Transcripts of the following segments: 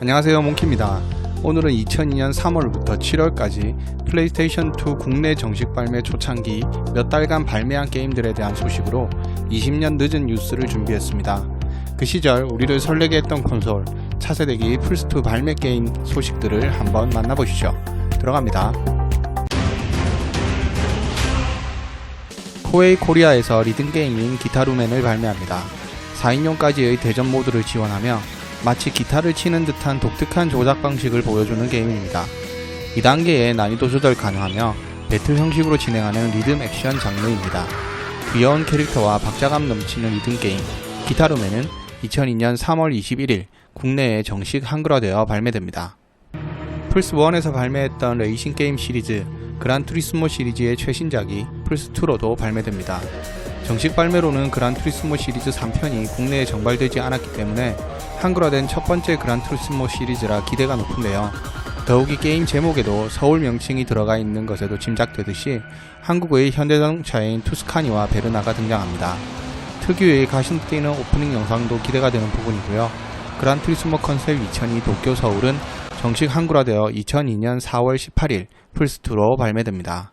안녕하세요 몽키입니다. 오늘은 2002년 3월부터 7월까지 플레이스테이션 2 국내 정식 발매 초창기 몇 달간 발매한 게임들에 대한 소식으로 20년 늦은 뉴스를 준비했습니다. 그 시절 우리를 설레게 했던 콘솔 차세대기 플스2 발매 게임 소식들을 한번 만나보시죠. 들어갑니다. 코에이 코리아에서 리듬 게임인 기타루맨을 발매합니다. 4인용까지의 대전 모드를 지원하며 마치 기타를 치는 듯한 독특한 조작 방식을 보여주는 게임입니다. 2단계의 난이도 조절 가능하며 배틀 형식으로 진행하는 리듬 액션 장르입니다. 귀여운 캐릭터와 박자감 넘치는 리듬 게임 기타루맨은 2002년 3월 21일 국내에 정식 한글화되어 발매됩니다. 플스1에서 발매했던 레이싱 게임 시리즈 그란 투리스모 시리즈의 최신작이 플스2로도 발매됩니다. 정식 발매로는 그란 투리스모 시리즈 3편이 국내에 정발되지 않았기 때문에 한글화된 첫 번째 그란 투리스모 시리즈라 기대가 높은데요. 더욱이 게임 제목에도 서울 명칭이 들어가 있는 것에도 짐작되듯이 한국의 현대자동차인 투스카니와 베르나가 등장합니다. 특유의 가신 뛰는 오프닝 영상도 기대가 되는 부분이고요. 그란 투리스모 컨셉 2002 도쿄 서울은 정식 한글화되어 2002년 4월 18일 플스2로 발매됩니다.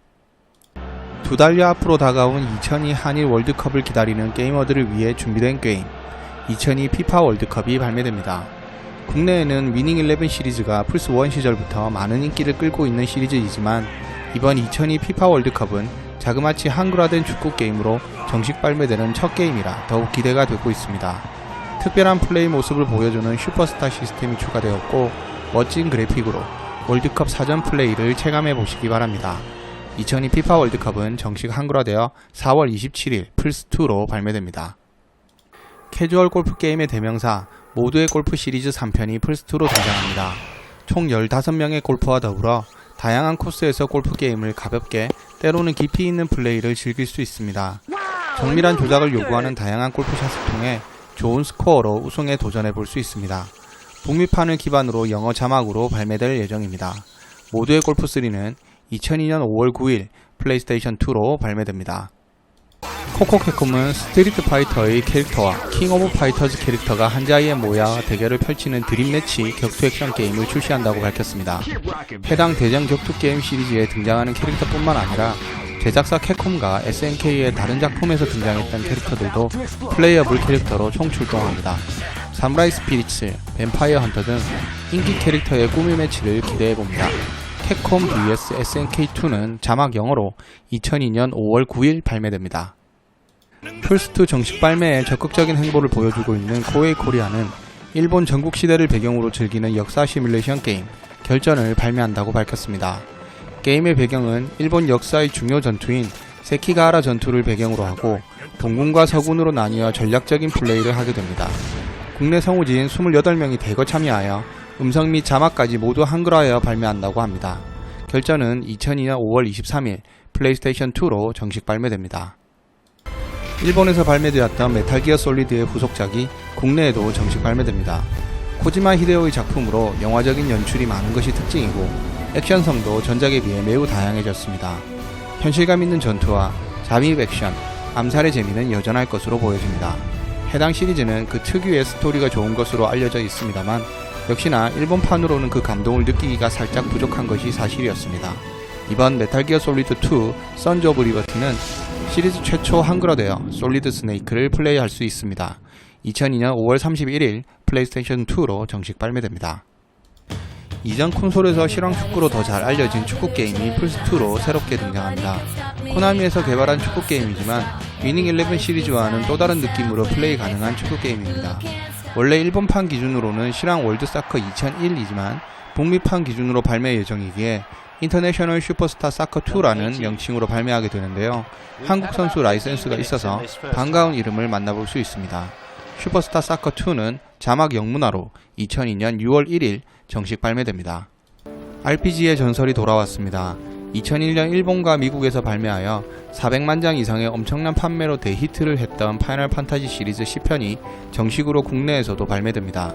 두 달여 앞으로 다가온 2002 한일 월드컵을 기다리는 게이머들을 위해 준비된 게임 2002 피파 월드컵이 발매됩니다. 국내에는 위닝 11 시리즈가 플스1 시절부터 많은 인기를 끌고 있는 시리즈이지만 이번 2002 피파 월드컵은 자그마치 한글화된 축구 게임으로 정식 발매되는 첫 게임이라 더욱 기대가 되고 있습니다. 특별한 플레이 모습을 보여주는 슈퍼스타 시스템이 추가되었고 멋진 그래픽으로 월드컵 사전 플레이를 체감해 보시기 바랍니다. 2002 피파 월드컵은 정식 한글화되어 4월 27일 플스2로 발매됩니다. 캐주얼 골프 게임의 대명사 모두의 골프 시리즈 3편이 플스2로 등장합니다. 총 15명의 골퍼와 더불어 다양한 코스에서 골프 게임을 가볍게 때로는 깊이 있는 플레이를 즐길 수 있습니다. 정밀한 조작을 요구하는 다양한 골프샷을 통해 좋은 스코어로 우승에 도전해 볼 수 있습니다. 북미판을 기반으로 영어 자막으로 발매될 예정입니다. 모두의 골프3는 2002년 5월 9일 플레이스테이션 2로 발매됩니다. 코코캡콤은 스트리트 파이터의 캐릭터와 킹 오브 파이터즈 캐릭터가 한자리에 모여 대결을 펼치는 드림 매치 격투 액션 게임을 출시한다고 밝혔습니다. 해당 대전 격투 게임 시리즈에 등장하는 캐릭터뿐만 아니라 제작사 캡콤과 SNK의 다른 작품에서 등장했던 캐릭터들도 플레이어블 캐릭터로 총 출동합니다. 사무라이 스피릿츠, 뱀파이어 헌터 등 인기 캐릭터의 꾸미 매치를 기대해봅니다. 캡콤 vs SNK2는 자막 영어로 2002년 5월 9일 발매됩니다. 플스2 정식 발매에 적극적인 행보를 보여주고 있는 코에이 코리아는 일본 전국 시대를 배경으로 즐기는 역사 시뮬레이션 게임 결전을 발매한다고 밝혔습니다. 게임의 배경은 일본 역사의 중요 전투인 세키가하라 전투를 배경으로 하고 동군과 서군으로 나뉘어 전략적인 플레이를 하게 됩니다. 국내 성우진 28명이 대거 참여하여 음성 및 자막까지 모두 한글화하여 발매한다고 합니다. 결전은 2002년 5월 23일 플레이스테이션 2로 정식 발매됩니다. 일본에서 발매되었던 메탈 기어 솔리드의 후속작이 국내에도 정식 발매됩니다. 코지마 히데오의 작품으로 영화적인 연출이 많은 것이 특징이고 액션성도 전작에 비해 매우 다양해졌습니다. 현실감 있는 전투와 잠입 액션, 암살의 재미는 여전할 것으로 보여집니다. 해당 시리즈는 그 특유의 스토리가 좋은 것으로 알려져 있습니다만 역시나 일본판으로는 그 감동을 느끼기가 살짝 부족한 것이 사실이었습니다. 이번 메탈 기어 솔리드 2 선즈 오브 리버티는 시리즈 최초 한글화되어 솔리드 스네이크를 플레이할 수 있습니다. 2002년 5월 31일 플레이스테이션 2로 정식 발매됩니다. 이전 콘솔에서 실황 축구로 더 잘 알려진 축구 게임이 플스2로 새롭게 등장합니다. 코나미에서 개발한 축구 게임이지만 위닝 11 시리즈와는 또 다른 느낌으로 플레이 가능한 축구 게임입니다. 원래 일본판 기준으로는 실황 월드사커 2001이지만 북미판 기준으로 발매 예정이기에 인터내셔널 슈퍼스타 사커 2라는 명칭으로 발매하게 되는데요. 한국 선수 라이센스가 있어서 반가운 이름을 만나볼 수 있습니다. 슈퍼스타 사커 2는 자막 영문화로 2002년 6월 1일 정식 발매됩니다. RPG의 전설이 돌아왔습니다. 2001년 일본과 미국에서 발매하여 400만 장 이상의 엄청난 판매로 대히트를 했던 파이널 판타지 시리즈 10편이 정식으로 국내에서도 발매됩니다.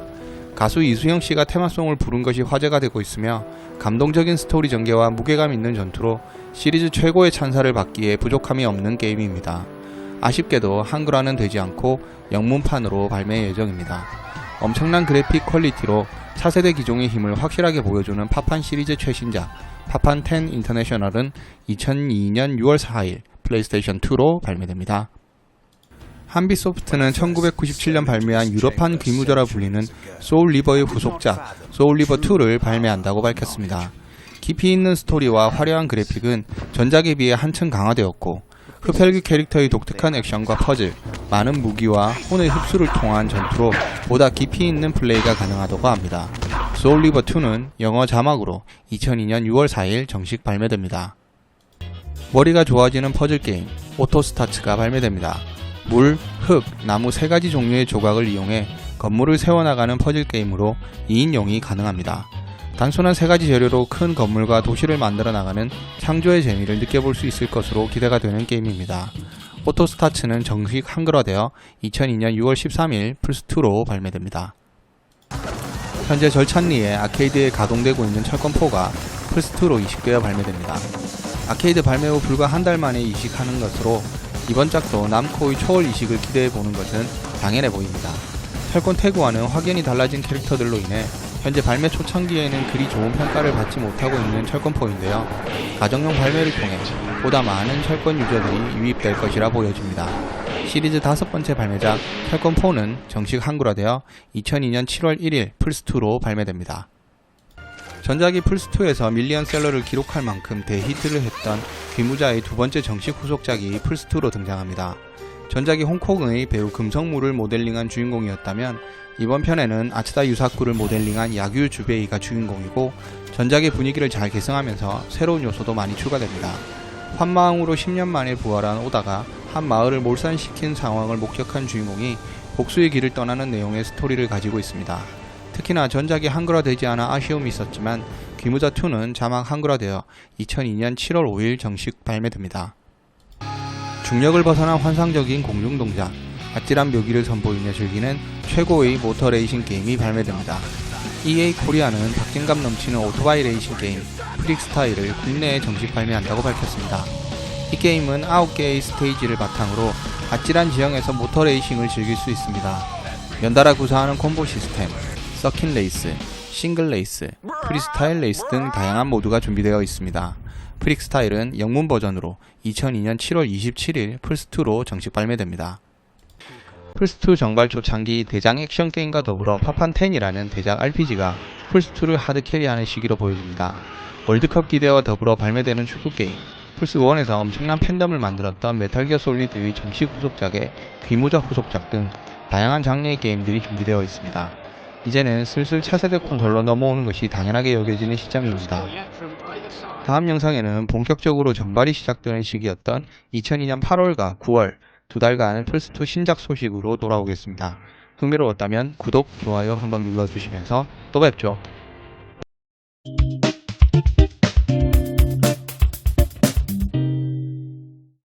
가수 이수영 씨가 테마송을 부른 것이 화제가 되고 있으며 감동적인 스토리 전개와 무게감 있는 전투로 시리즈 최고의 찬사를 받기에 부족함이 없는 게임입니다. 아쉽게도 한글화는 되지 않고 영문판으로 발매 예정입니다. 엄청난 그래픽 퀄리티로 차세대 기종의 힘을 확실하게 보여주는 파판 시리즈 최신작 파판 10 인터내셔널은 2002년 6월 4일 플레이스테이션 2로 발매됩니다. 한비소프트는 1997년 발매한 유럽판 귀무저라 불리는 소울리버의 후속작 소울리버2를 발매한다고 밝혔습니다. 깊이 있는 스토리와 화려한 그래픽은 전작에 비해 한층 강화되었고 흡혈귀 캐릭터의 독특한 액션과 퍼즐, 많은 무기와 혼의 흡수를 통한 전투로 보다 깊이 있는 플레이가 가능하다고 합니다. 소울리버2는 영어 자막으로 2002년 6월 4일 정식 발매됩니다. 머리가 좋아지는 퍼즐 게임 오토스타츠가 발매됩니다. 물, 흙, 나무 세 가지 종류의 조각을 이용해 건물을 세워나가는 퍼즐 게임으로 2인용이 가능합니다. 단순한 세 가지 재료로 큰 건물과 도시를 만들어 나가는 창조의 재미를 느껴볼 수 있을 것으로 기대가 되는 게임입니다. 오토스타츠는 정식 한글화되어 2002년 6월 13일 플스2로 발매됩니다. 현재 절찬리에 아케이드에 가동되고 있는 철권포가 플스2로 이식되어 발매됩니다. 아케이드 발매 후 불과 한 달 만에 이식하는 것으로 이번 작도 남코의 초월 이식을 기대해 보는 것은 당연해 보입니다. 철권 태그와는 확연히 달라진 캐릭터들로 인해 현재 발매 초창기에는 그리 좋은 평가를 받지 못하고 있는 철권포인데요. 가정용 발매를 통해 보다 많은 철권 유저들이 유입될 것이라 보여집니다. 시리즈 다섯 번째 발매작 철권4는 정식 한글화되어 2002년 7월 1일 플스2로 발매됩니다. 전작이 플스2에서 밀리언셀러를 기록할 만큼 대히트를 했던 귀무자의 두 번째 정식 후속작이 플스2로 등장합니다. 전작이 홍콩의 배우 금성무를 모델링한 주인공이었다면 이번 편에는 아츠다 유사쿠를 모델링한 야규 주베이가 주인공이고 전작의 분위기를 잘 개성하면서 새로운 요소도 많이 추가됩니다. 환마왕으로 10년 만에 부활한 오다가 한 마을을 몰산시킨 상황을 목격한 주인공이 복수의 길을 떠나는 내용의 스토리를 가지고 있습니다. 특히나 전작이 한글화되지 않아 아쉬움이 있었지만 귀무자2는 자막 한글화되어 2002년 7월 5일 정식 발매됩니다. 중력을 벗어난 환상적인 공중 동작, 아찔한 묘기를 선보이며 즐기는 최고의 모터 레이싱 게임이 발매됩니다. EA 코리아는 박진감 넘치는 오토바이 레이싱 게임 프릭스타일을 국내에 정식 발매한다고 밝혔습니다. 이 게임은 9개의 스테이지를 바탕으로 아찔한 지형에서 모터 레이싱을 즐길 수 있습니다. 연달아 구사하는 콤보 시스템, 서킨 레이스, 싱글 레이스, 프리스타일 레이스 등 다양한 모드가 준비되어 있습니다. 프릭스타일은 영문 버전으로 2002년 7월 27일 플스2로 정식 발매됩니다. 플스2 정발 초창기 대장 액션 게임과 더불어 파판10이라는 대작 RPG가 플스2를 하드 캐리하는 시기로 보여집니다. 월드컵 기대와 더불어 발매되는 축구 게임, 플스1에서 엄청난 팬덤을 만들었던 메탈기어 솔리드의 정식 후속작에 귀무자 후속작 등 다양한 장르의 게임들이 준비되어 있습니다. 이제는 슬슬 차세대 콘솔로 넘어오는 것이 당연하게 여겨지는 시점입니다. 다음 영상에는 본격적으로 전발이 시작되는 시기였던 2002년 8월과 9월 두 달간 플스2 신작 소식으로 돌아오겠습니다. 흥미로웠다면 구독, 좋아요 한번 눌러주시면서 또 뵙죠.